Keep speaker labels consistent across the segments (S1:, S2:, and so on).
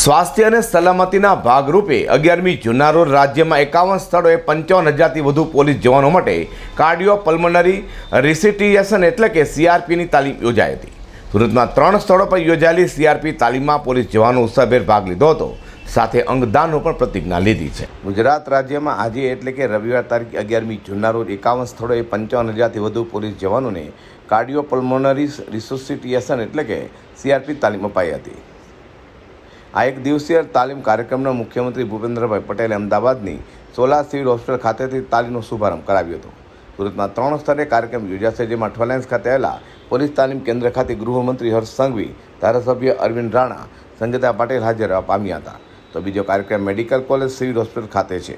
S1: સ્વાસ્થ્ય અને સલામતીના ભાગરૂપે અગિયારમી જૂનના રોજ રાજ્યમાં એકાવન સ્થળોએ પંચાવન હજારથી વધુ પોલીસ જવાનો માટે કાર્ડિયો પલ્મનરી રિસિટિએશન એટલે કે સીઆરપીની તાલીમ યોજાઈ હતી. સુરતમાં ત્રણ સ્થળો પર યોજાયેલી સીઆરપી તાલીમમાં પોલીસ જવાનો ઉત્સાહભેર ભાગ લીધો હતો. સાથે અંગદાનનો પણ પ્રતિજ્ઞા લીધી છે. ગુજરાત રાજ્યમાં આજે એટલે કે રવિવાર તારીખ અગિયારમી જૂનના રોજ એકાવન સ્થળોએ પંચાવન હજારથી વધુ પોલીસ જવાનોને કાર્ડિયો પલ્મોનરી રિસોસિટિએશન એટલે કે સીઆરપી તાલીમ અપાઈ હતી. આ એક દિવસીય તાલીમ કાર્યક્રમનો મુખ્યમંત્રી ભૂપેન્દ્રભાઈ પટેલે અમદાવાદની સોલા સિવિલ હોસ્પિટલ ખાતેથી તાલીમનો શુભારંભ કરાવ્યો હતો. સુરતમાં ત્રણ સ્તરે કાર્યક્રમ યોજાશે જેમાં અઠવાલાયન્સ ખાતે આવેલા પોલીસ તાલીમ કેન્દ્ર ખાતે ગૃહમંત્રી હર્ષ સંઘવી, ધારાસભ્ય અરવિંદ રાણા સંગીતા પાટીલ હાજર રહેવા પામ્યા હતા. તો બીજો કાર્યક્રમ મેડિકલ કોલેજ સિવિલ હોસ્પિટલ ખાતે છે.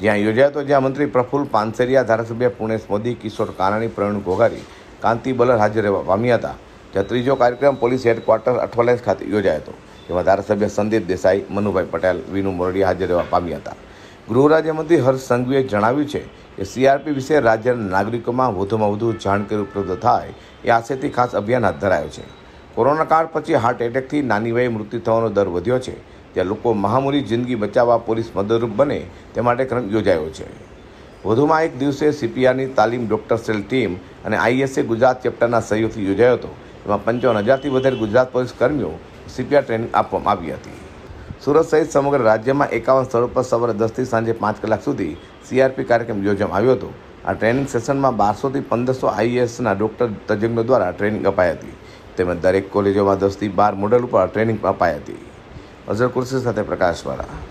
S1: જ્યાં યોજાયો જ્યાં મંત્રી પ્રફુલ્લ પાનસેરિયા, ધારાસભ્ય પુણેશ મોદી, કિશોર કાનાણી, પ્રવીણ ઘોઘારી, કાંતિ બલર હાજર રહેવા પામ્યા હતા. જ્યાં ત્રીજો કાર્યક્રમ પોલીસ હેડક્વાર્ટર અઠવાલાઇન્સ ખાતે યોજાયો હતો. જેમાં ધારાસભ્ય સંદીપ દેસાઈ, મનુભાઈ પટેલ, વિનુ મોરડી હાજર રહેવા પામ્યા હતા. ગૃહ રાજ્યમંત્રી હર્ષ સંઘવીએ જણાવ્યું છે કે સીઆરપી વિશે રાજ્યના નાગરિકોમાં વધુમાં વધુ જાણકારી ઉપલબ્ધ થાય એ આશયથી ખાસ અભિયાન હાથ ધરાયો છે. કોરોના કાળ પછી હાર્ટ એટેકથી નાની વયે મૃત્યુ થવાનો દર વધ્યો છે. ત્યાં લોકો મહામૂલી જિંદગી બચાવવા પોલીસ મદદરૂપ બને તે માટે ક્રમ યોજાયો છે. વધુમાં એક દિવસે સીપીઆરની તાલીમ ડોક્ટર સેલ ટીમ અને આઈએસએ ગુજરાત ચેપ્ટરના સહયોગથી યોજાયો હતો. એમાં પંચાવન હજારથી વધારે ગુજરાત પોલીસ કર્મીઓ સીપીઆર ટ્રેનિંગ આપવામાં આવી હતી. સુરત સહિત સમગ્ર રાજ્યમાં એકાવન સ્થળો પર સવારે દસથી સાંજે પાંચ કલાક સુધી સીઆરપી કાર્યક્રમ યોજવામાં આવ્યો હતો. આ ટ્રેનિંગ સેશનમાં બારસોથી પંદરસો આઈએએસના ડોક્ટર તજજ્ઞો દ્વારા ટ્રેનિંગ અપાઈ હતી. તેમજ દરેક કોલેજોમાં દસથી બાર મોડલ ઉપર ટ્રેનિંગ અપાઈ હતી. અઝર કુર્સી સાથે પ્રકાશવાળા.